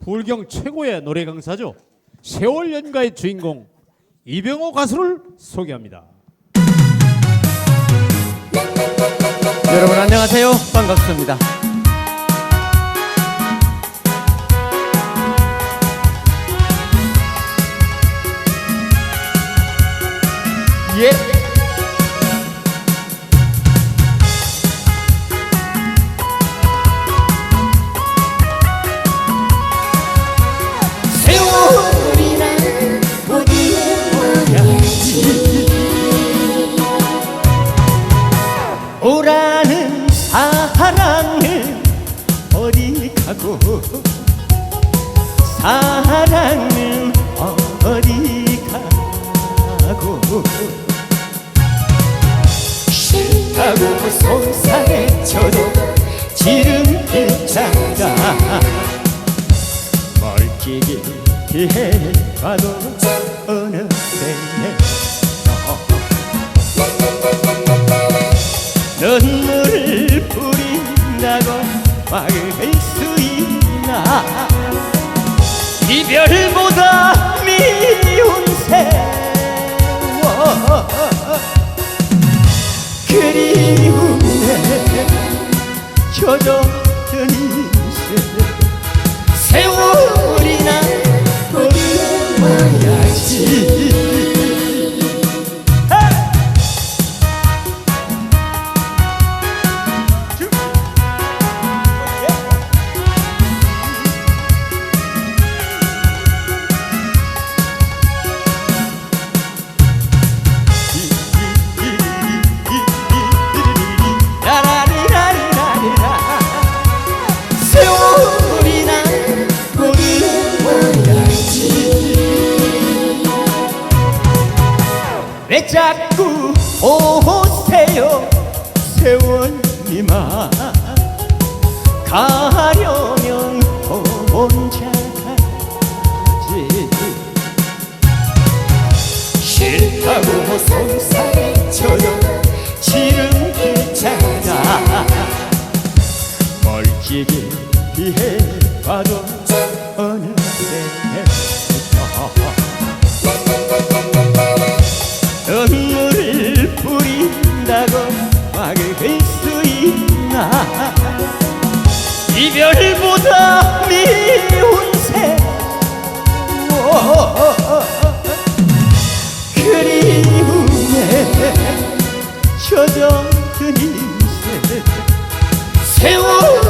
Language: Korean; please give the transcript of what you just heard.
불경 최고의 노래 강사죠. 세월 연가의 주인공 이병호 가수를 소개합니다. 여러분 안녕하세요. 반갑습니다. 예. 오라는 사랑은 어디 가고? 사랑은 어디 가고? 싫다고 속상해져도 지름길 찾아 멀찍이 해봐도 어느새 눈물을 뿌린다고 막을 수 있나? 이별보다 미운 세월. 그리움에 젖어 왜 자꾸 오세요? 세월님아 가려면 혼자 가지. 싫다고 속상해 눈물을 뿌린다고 막을 수 있나? 이별보다 미운 세월 그리움에 젖어든 인생 세월